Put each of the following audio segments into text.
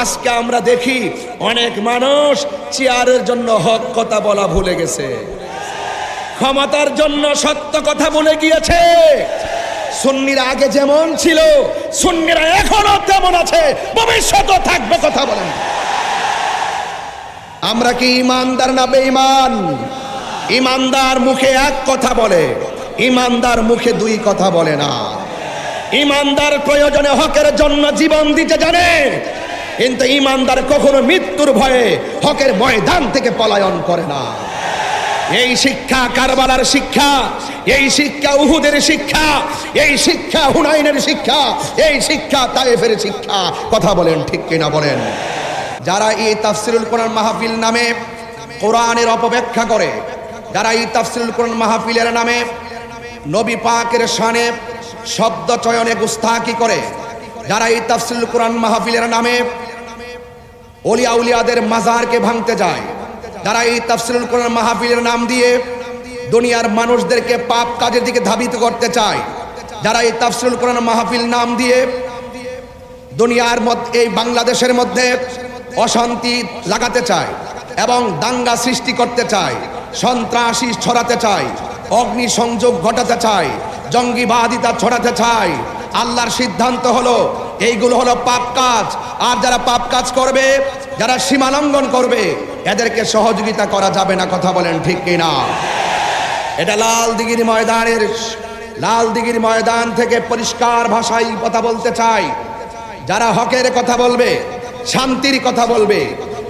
আজকে আমরা দেখি অনেক মানুষ চেয়ারের জন্য হক কথা বলা ভুলে গেছে। ক্ষমতার জন্য সত্য কথা বলে গিয়েছে। সুন্নিরা আগে যেমন ছিল, সুন্নিরা এখনও তেমন আছে। ভবিষ্যতও থাকবে কথা বলেন। আমরা কি ইমানদার না বেঈমান? ইমানদার মুখে এক কথা বলে, ইমানদার মুখে দুই কথা বলে না। ইমানদার প্রয়োজনে হকের জন্য জীবন দিতে জানে কিন্তু ইমানদার কখনো মৃত্যুর ভয়ে হকের ময়দান থেকে পলায়ন করে না। এই শিক্ষা কারবালার শিক্ষা, এই শিক্ষা উহুদের শিক্ষা, এই শিক্ষা হুনাইনের শিক্ষা, এই শিক্ষা তায়েফের শিক্ষা। কথা বলেন ঠিক কিনা বলেন? যারা এই তাফসিরুল কোরআন মাহফিল নামে কোরআনের অপব্যাখ্যা করে, যারা এই তাফসিরুল কোরআন মাহফিলের নামে নবী পাকের শানে শব্দ চয়নে গুস্তাকি করে, যারা এই তাফসিরুল কোরআন মাহফিলের নামে অলিয়া উলিয়াদের মাজারকে ভাঙতে যায়। যারা এই তাফসিরুল কোরআন মাহফিলের নাম দিয়ে দুনিয়ার মানুষদেরকে পাপ কাজের দিকে ধাবিত করতে চায়, যারা এই তাফসিরুল কোরআন মাহফিল নাম দিয়ে দুনিয়ার মধ্যে, এই বাংলাদেশের মধ্যে অশান্তি লাগাতে চায় এবং দাঙ্গা সৃষ্টি করতে চায়, সন্ত্রাসী ছড়াতে চায় অগ্নি সংযোগ ঘটাতে চায় জঙ্গিবাদিতা ছড়াতে চায়। আল্লাহর সিদ্ধান্ত হলো এইগুলো হলো পাপ কাজ। আর যারা পাপ কাজ করবে, যারা সীমালঙ্ঘন করবে, এদেরকে সহযোগিতা করা যাবে না, কথা বলেন ঠিক কিনা? এটা লাল দিঘির ময়দানের, লাল দিঘির ময়দান থেকে পরিষ্কার ভাষায় কথা বলতে চাই। যারা হকের কথা বলবে, শান্তির কথা বলবে,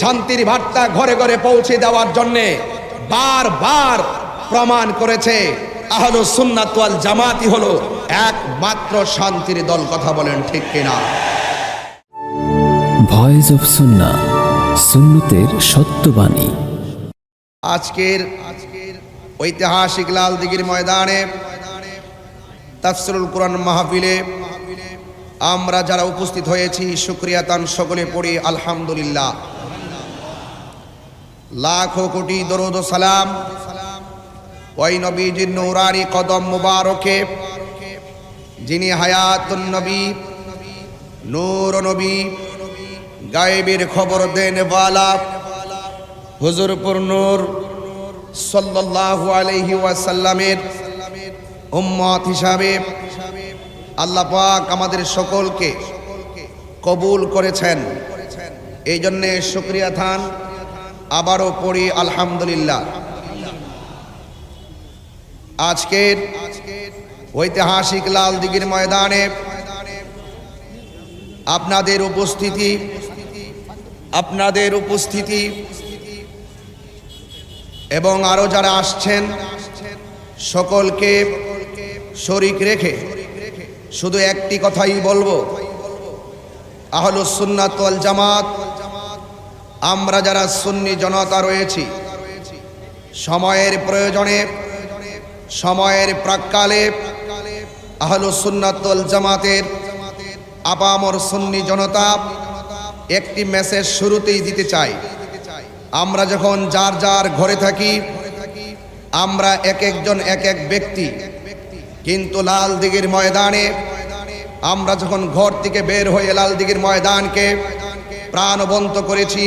শান্তির বার্তা ঘরে ঘরে পৌঁছে দেওয়ার জন্যে বারবার প্রমাণ করেছে আহল সুন্নাত জামাতি হলো একমাত্র শান্তির দল কথা বলেন ঠিক কিনা? ভয়েস অফ সুন্না সুন্নতের সত্যবাণী আজকের আজকের ঐতিহাসিক লাল দিঘির ময়দানে তাফসিরুল কোরআন মাহফিলে আমরা যারা উপস্থিত হয়েছি শুক্রিয়া তান সকলে পড়ি আলহামদুলিল্লাহ। লাখো কোটি দরুদ ও সালাম ওই নবীজির নৌরানি কদম মুবারকে যিনি হায়াতুন নবী, নূর নবী, গায়েবের খবর দেন ওয়ালা, হুজুরপুর নূর সাল্লাল্লাহু আলাইহি ওয়াসাল্লামের উম্মত হিসাবে আল্লাহ পাক আমাদের সকলকে কবুল করেছেন। এই জন্যে শুক্রিয়া থান। আবারও পড়ি আলহামদুলিল্লাহ। আজকের ঐতিহাসিক লাল দিঘির ময়দানে আপনাদের উপস্থিতি আপনাদের উপস্থিতি এবং আরও যারা আসছেন, সকলকে শরিক রেখে শুধু একটি কথাই বলব। আহলুসুন্নাত ওয়াল জামাত, আমরা যারা সুন্নি জনতা রয়েছি, সময়ের প্রয়োজনে, সময়ের প্রাককালে আহলুসুন্নাত ওয়াল জামাতের আপামর সুন্নি জনতা একটি মেসেজ শুরুতেই দিতে চাই। আমরা যখন যার যার ঘরে থাকি, আমরা এক একজন এক এক ব্যক্তি। কিন্তু লাল দিঘির ময়দানে, আমরা যখন ঘর থেকে বের হয়ে লাল দিঘির ময়দানকে প্রাণবন্ত করেছি,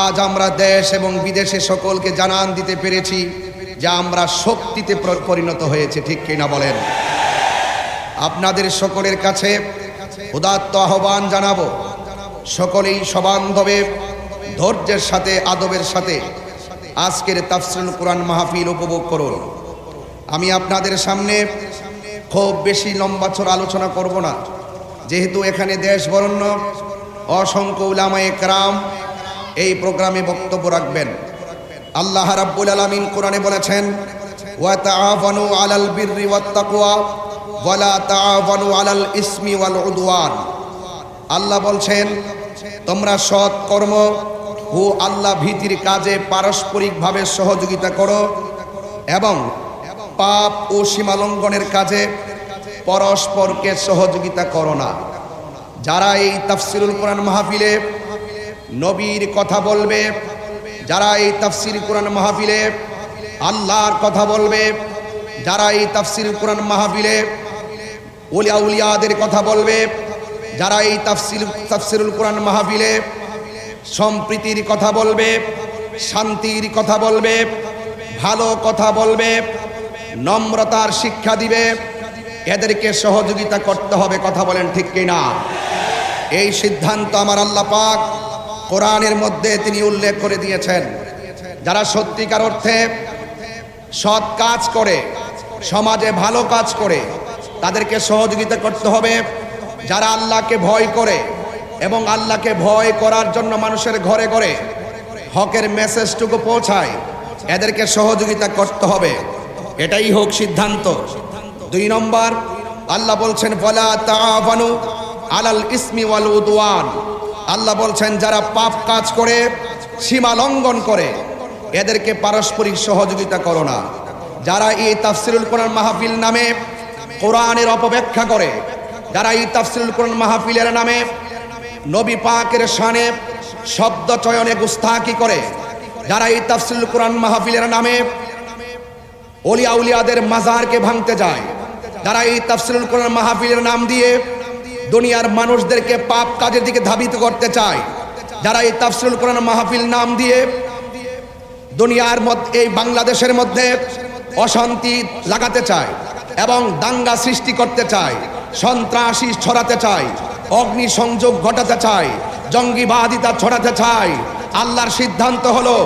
আজ আমরা দেশ এবং বিদেশে সকলকে জানান দিতে পেরেছি যে আমরা শক্তিতে পরিণত হয়েছে, ঠিক কিনা বলেন? আপনাদের সকলের কাছে উদাত্ত আহ্বান জানাব। সকলেই সবান্ধবে, ধৈর্যের সাথে, আদবের সাথে আজকের তাফসিরুল কোরআন মাহফিল উপভোগ করুন। আমি আপনাদের সামনে খুব বেশি লম্বা ছড় আলোচনা করব না। যেহেতু এখানে দেশ বরণ্য, অসংখ্য উলামায়ে একরাম এই প্রোগ্রামে বক্তব্য রাখবেন। আল্লাহ রাব্বুল আলামিন কোরআনে বলেছেন, ওয়া তাআওয়ানু আলাল বিররি ওয়াত আল্লাহ বলছেন, তোমরা সৎ কর্ম ও আল্লাহ ভীতির কাজে পারস্পরিকভাবে সহযোগিতা করো এবং পাপ ও সীমালঙ্ঘনের কাজে পরস্পরকে সহযোগিতা করো না। যারা এই তাফসিরুল কোরআন মাহফিলে নবীর কথা বলবে, যারা এই তাফসির কোরআন মাহফিলে আল্লাহর কথা বলবে, যারা এই তাফসির কোরআন মাহফিলে উলিয়া উলিয়াদের কথা বলবে, যারা এই তাফসিল তাফসিরুল কোরআন মাহফিলে সম্প্রীতির কথা বলবে, শান্তির কথা বলবে, ভালো কথা বলবে, নম্রতার শিক্ষা দিবে, এদেরকে সহযোগিতা করতে হবে, কথা বলেন ঠিক কিনা? এই সিদ্ধান্ত আমার আল্লাহ পাক কোরআনের মধ্যে তিনি উল্লেখ করে দিয়েছেন। যারা সত্যিকার অর্থে সৎ কাজ করে, সমাজে ভালো কাজ করে তাদেরকে সহযোগিতা করতে হবে। যারা আল্লাহকে ভয় করে এবং আল্লাহকে ভয় করার জন্য মানুষের ঘরে ঘরে হকের মেসেজটুকু পৌঁছায়, এদেরকে সহযোগিতা করতে হবে। এটাই হোক সিদ্ধান্ত। দুই নম্বর, আল্লাহ বলছেন ফলা আলাল ইসমি ওয়াল উদওয়ান। আল্লাহ বলছেন, যারা পাপ কাজ করে, সীমা লঙ্ঘন করে, এদেরকে পারস্পরিক সহযোগিতা করো না। যারা এই তাফসিরুল কোরআন মাহফিল নামে কোরআনের অপব্যাখ্যা করে। যারা এই তাফসিরুল কোরআন মাহফিলের নামে নবী পাকের শানে শব্দ চয়নে গুস্তাকি করে, যারা এই তাফসিরুল কোরআন মাহফিলের নামে অলিয়া উলিয়াদের মাজারকে ভাঙতে যায়, যারা এই তাফসিরুল কোরআন মাহফিলের নাম দিয়ে দুনিয়ার মানুষদেরকে পাপ কাজের দিকে ধাবিত করতে চায়, যারা এই তাফসিরুল কোরআন মাহফিল নাম দিয়ে দুনিয়ার মধ্যে, এই বাংলাদেশের মধ্যে অশান্তি লাগাতে চায়। এবং দাঙ্গা সৃষ্টি করতে চায়, সন্ত্রাসী ছড়াতে চায়, অগ্নি সংযোগ ঘটাতে চায়, জঙ্গিবাদিতা ছড়াতে চায়। আল্লাহর সিদ্ধান্ত হলো,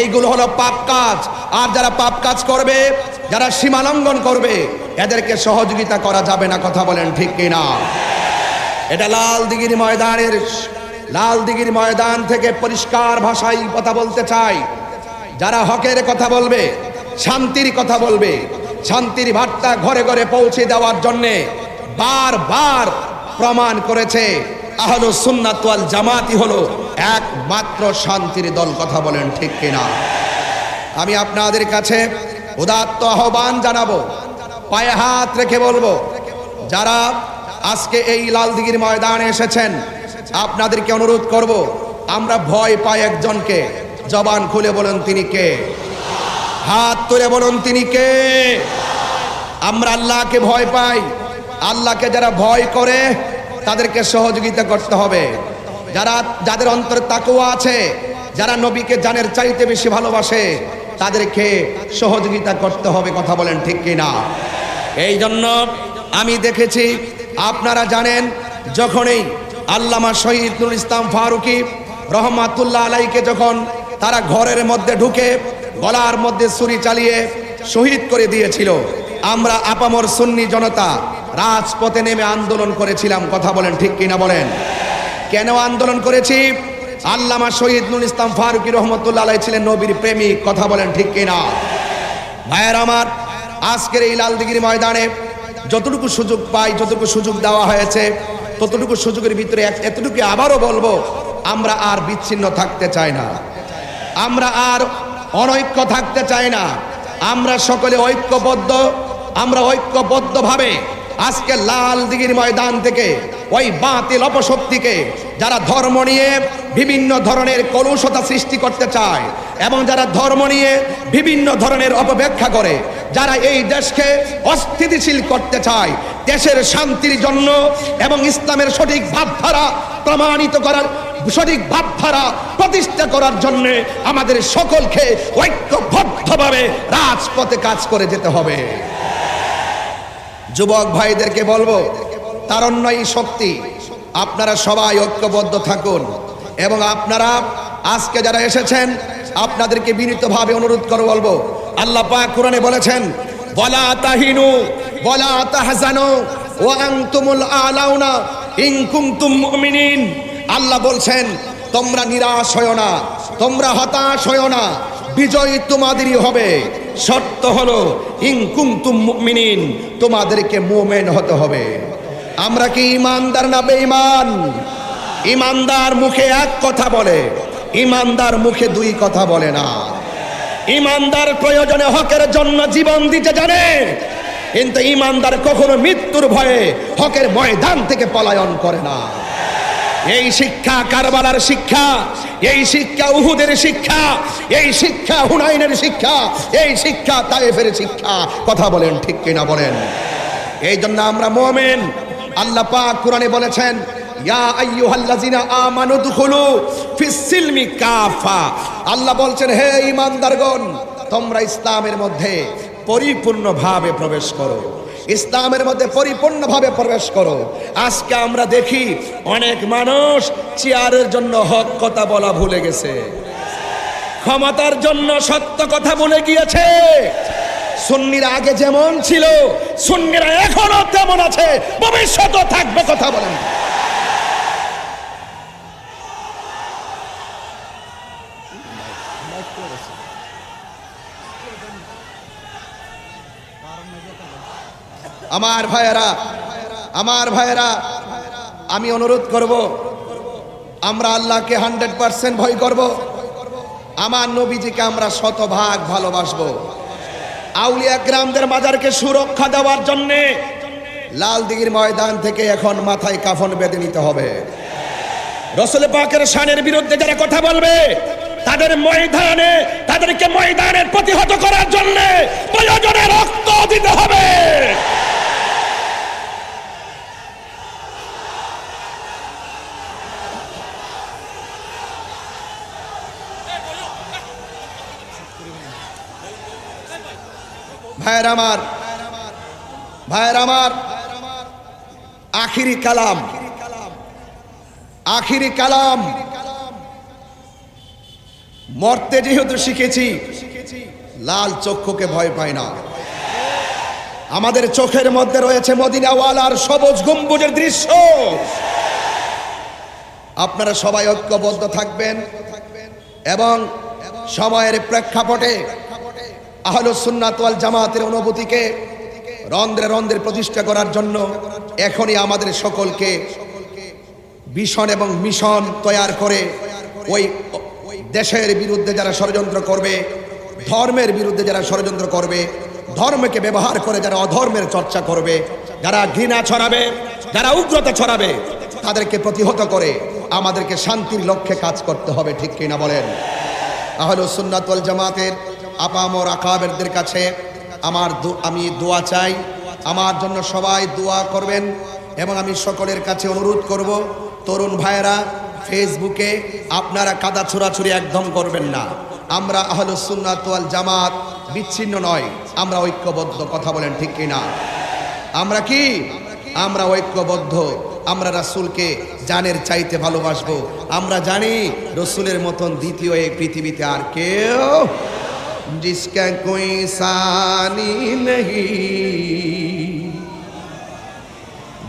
এইগুলো হলো পাপ কাজ। আর যারা পাপ কাজ করবে, যারা সীমা লঙ্ঘন করবে, এদেরকে সহযোগিতা করা যাবে না, কথা বলেন ঠিক কিনা? এটা লাল দিঘির ময়দানের, লাল দিঘির ময়দান থেকে পরিষ্কার ভাষায় কথা বলতে চাই যারা হকের কথা বলবে, শান্তির কথা বলবে শান্তির বার্তা ঘরে ঘরে পৌঁছে দেওয়ার জন্যে বারবার প্রমাণ করেছে, আহলো সুন্নাত ওয়াল জামাতি হলো একমাত্র শান্তির দল, কথা বলেন ঠিক কিনা? আমি আপনাদের কাছে উদাত্ত আহ্বান জানাব, পায়ে হাত রেখে বলব, যারা আজকে এই লালদিঘির ময়দানে এসেছেন, আপনাদেরকে অনুরোধ করব, আমরা ভয় পাই একজনকে, জবান খুলে বলেন তিনি কে? হাত তুলে বলুন, তিনি কে? আমরা আল্লাহকে ভয় পাই। আল্লাহকে যারা ভয় করে, তাদেরকে সহযোগিতা করতে হবে। যারা, যাদের অন্তরে তাকুয়া আছে, যারা নবীকে জানের চাইতে বেশি ভালোবাসে, তাদেরকে সহযোগিতা করতে হবে, কথা বলেন ঠিক কিনা? এই জন্য আমি দেখেছি, আপনারা জানেন, যখনই আল্লামা শহীদ নুর ইসলাম ফারুকি রহমাতুল্লাহ আলাইকে যখন তারা ঘরের মধ্যে ঢুকে গলার মধ্যে ছুরি চালিয়ে শহীদ করে দিয়েছিল। আমরা আপামর সুন্নি জনতা রাজপথে নেমে আন্দোলন করেছিলাম, কথা বলেন ঠিক কিনা বলেন? কেন আন্দোলন করেছি? আল্লামা শহীদ নুর ইসলাম ফারুকি রহমতুল্লাহ আলাই ছিলেন নবীর প্রেমিক, কথা বলেন ঠিক কিনা? ভাইয়ের আমার, আজকের এই লালদিগির ময়দানে যতটুকু সুযোগ পাই, যতটুকু সুযোগ দেওয়া হয়েছে, ততটুকু সুযোগের ভিতরে এতটুকু আবারও বলব, আমরা আর বিচ্ছিন্ন থাকতে চাই না। আমরা আর অনৈক্য থাকতে চায় না। আমরা সকলে ঐক্যবদ্ধ, আমরা ঐক্যবদ্ধভাবে আজকে লাল দিঘির ময়দান থেকে, ওই বাতিল অপশক্তিকে যারা ধর্ম নিয়ে বিভিন্ন ধরনের কলুষতা সৃষ্টি করতে চায় এবং যারা ধর্ম নিয়ে বিভিন্ন ধরনের অপব্যাখ্যা করে, যারা এই দেশকে অস্থিতিশীল করতে চায়, দেশের শান্তির জন্য এবং ইসলামের সঠিক ভাবধারা প্রমাণিত করার সঠিক ভাবধারা প্রতিষ্ঠা করার জন্য আমাদের সকলকে ঐক্যবদ্ধভাবে রাজপথে কাজ করে যেতে হবে। যুবক ভাইদেরকে বলব তারণ্যই শক্তি। আপনারা সবাই ঐক্যবদ্ধ থাকুন এবং আপনারা আজকে যারা এসেছেন, আপনাদেরকে বিনীতভাবে অনুরোধ করে বলব, আল্লাহ পাক কোরআনে বলেছেন, বলা তাহিনু, বলা তাহজানু ও আনতুমুল আলাউনা, ইন কুনতুম মুমিনিন। আল্লাহ বলছেন, তোমরা নিরাশ হও না, তোমরা হতাশ হও না, বিজয় তোমাদেরই হবে। শর্ত হলো, ইন কুনতুম মুমিনিন, তোমাদেরকে মুমিন হতে হবে। আমরা কি ইমানদার না বেঈমান? ইমানদার মুখে এক কথা বলে, ইমানদার মুখে দুই কথা বলে না। ইমানদার প্রয়োজনে হকের জন্য জীবন দিতে জানে, কিন্তু ইমানদার কখনো মৃত্যুর ভয়ে হকের ময়দান থেকে পলায়ন করে না। এই শিক্ষা কারবালার শিক্ষা, এই শিক্ষা উহুদের শিক্ষা, এই শিক্ষা হুনাইনের শিক্ষা, এই শিক্ষা তাইফের শিক্ষা। কথা বলেন ঠিক কিনা বলেন? এই জন্য আমরা মোমেন, আল্লাহ পাক কোরআনে বলেছেন, ইয়া আল্লাহ বলছেন, হে ঈমানদারগণ, তোমরা ইসলামের মধ্যে পরিপূর্ণভাবে প্রবেশ করো। ইসলামের মধ্যে পরিপূর্ণভাবে প্রবেশ করো। আজকে আমরা দেখি অনেক মানুষ চেয়ারের জন্য হক কথা বলা ভুলে গেছে। ক্ষমতার জন্য সত্য কথা বলে গিয়েছে। সুন্নিরা আগে যেমন ছিল, সুন্নিরা এখনও তেমন আছে। ভবিষ্যতও থাকবে কথা বলেন আমার ভাইয়েরা আমার ভাইয়েরা, আমি অনুরোধ করব, আমরা আল্লাহকে হান্ড্রেড পার্সেন্ট ভয় করব, আমার নবীজিকে আমরা শতভাগ ভালোবাসবো। আউলিয়া গ্রামদের মাজারকে সুরক্ষা দেওয়ার জন্যে লাল দিঘির ময়দান থেকে এখন মাথায় কাফন বেঁধে নিতে হবে। রসুল পাকের শানের বিরুদ্ধে যারা কথা বলবে, তাদের ময়দানে, তাদেরকে ময়দানের প্রতিহত করার জন্য প্রয়োজনে রক্ত দিতে হবে। ভাইয়ের আমার ভাইয়ের আমার, আখিরি কালাম আখিরি কালাম। মরতে যেহেতু শিখেছি, লাল চক্ষুকে ভয় পায় না। আমাদের চোখের মধ্যে রয়েছে মদিনাওয়ালার সবুজ গম্বুজের দৃশ্য। আপনারা সবাই ঐক্যবদ্ধ থাকবেন এবং সময়ের প্রেক্ষাপটে আহলুস সুন্নাত ওয়াল জামাতের অনুভূতিকে রন্ধ্রে রন্ধ্রে প্রতিষ্ঠা করার জন্য এখনই আমাদের সকলকে ভীষণ এবং মিশন তৈয়ার করে ওই দেশের বিরুদ্ধে যারা ষড়যন্ত্র করবে, ধর্মের বিরুদ্ধে যারা ষড়যন্ত্র করবে, ধর্মকে ব্যবহার করে যারা অধর্মের চর্চা করবে, যারা ঘৃণা ছড়াবে, যারা উগ্রতা ছড়াবে, তাদেরকে প্রতিহত করে আমাদেরকে শান্তির লক্ষ্যে কাজ করতে হবে, ঠিক কিনা বলেন? আহলো সুন্নাতুল জামাতের আপামর আকাবেরদের কাছে আমার আমি দোয়া চাই। আমার জন্য সবাই দোয়া করবেন। এবং আমি সকলের কাছে অনুরোধ করব, তরুণ ভাইয়েরা, ফেসবুকে আপনারা কাদা ছোড়াছুরি একদম করবেন না। আমরা আহলো সুন্নাতুল জামাত বিচ্ছিন্ন নয়। আমরা ঐক্যবদ্ধ, কথা বলেন ঠিক কিনা? আমরা কি? আমরা ঐক্যবদ্ধ। আমরা রাসুলকে জানের চাইতে ভালোবাসবো। আমরা জানি, রসুলের মতন দ্বিতীয় এই পৃথিবীতে আর কেউ جس کا کوئی ثانی نہیں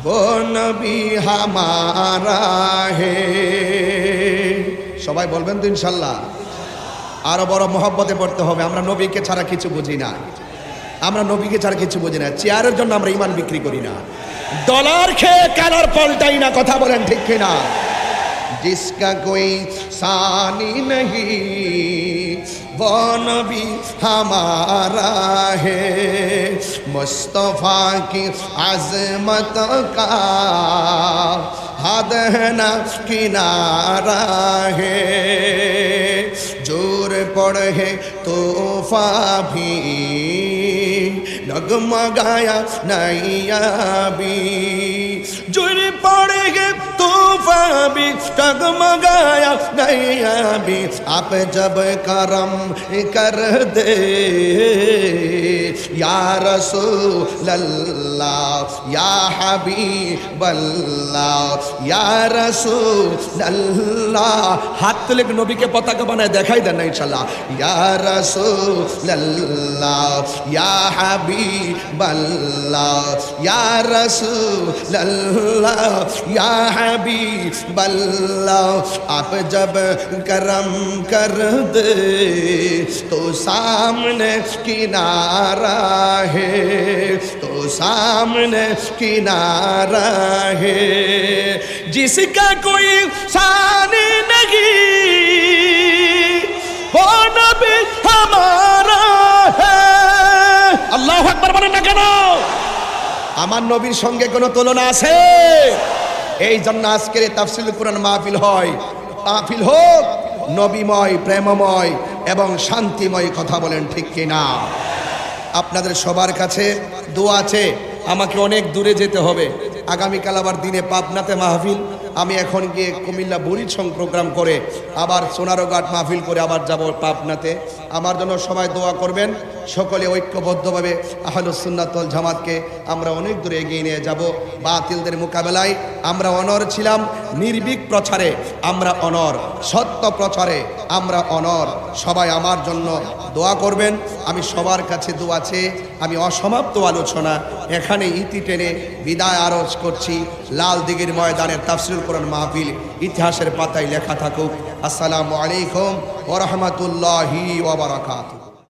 وہ نبی ہمارا সবাই বলবেন তো ইনশাল্লাহ। আরও বড় মহব্বতে পড়তে হবে। আমরা নবীকে ছাড়া কিছু বুঝি না। আমরা নবীকে ছাড়া কিছু বুঝি না। চেয়ারের জন্য আমরা ইমান বিক্রি করি না। ডলার খেয়ে কালার পাল্টাই না, কথা বলেন ঠিক কিনা? জিসকা কোই সানি নহি। वो भी हमारा है। मुस्तफ़ा की आजमत का हद ना किनारा है। ज़ोर पड़े है तोहफा भी डगमगाया नैया भी जोर पड़े है तोहफा भी डगमगाया नैया भी आप जब करम कर दे या रसूल अल्लाह या हबीब अल्लाह या रसूल अल्लाह হাত তুলে নবীকে পতাকা বানায় দেখাই দেন না ইনশাল্লাহ ইয়া রাসূল আল্লাহ ইয়া হাবিব बल्ला या रसूलल्ला, या हबी बल्ला आप जब करम कर दे तो सामने किनारा है तो सामने किनारा है। जिसका कोई शान नहीं, हो नबी আমার নবীর সঙ্গে কোনো তুলনা আছে? এই জন্য আজকের তাফসিল কোরআন মাহফিল হয়। মাহফিল হোক, নবীময়, প্রেমময় এবং শান্তিময় কথা বলেন ঠিক কিনা? আপনাদের সবার কাছে দোয়া আছে, আমাকে অনেক দূরে যেতে হবে। আগামীকাল আবার দিনে পাবনাতে মাহফিল। আমি এখন গিয়ে কুমিল্লা বুড়িছং প্রোগ্রাম করে আবার সোনারোঘাট মাহফিল করে আবার যাব পাবনাতে। আমার জন্য সবাই দোয়া করবেন। সকলে ঐক্যবদ্ধভাবে আহলুসুন্নাতল জামাতকে আমরা অনেক দূরে এগিয়ে নিয়ে যাব। বাতিলদের মোকাবেলায় আমরা অনর ছিলাম নির্ভীক প্রচারে, আমরা অনর সত্য প্রচারে, আমরা অনর। সবাই আমার জন্য দোয়া করবেন। আমি সবার কাছে দোয়া চেয়ে আমি অসমাপ্ত আলোচনা এখানে ইতি টেনে বিদায় আরজ করছি। লাল দিঘির ময়দানের তাফসিল কোরআন মাহফিল ইতিহাসের পাতায় লেখা থাকুক। আসসালামু আলাইকুম ওরহমতুল্লাহি ওবরাকাতু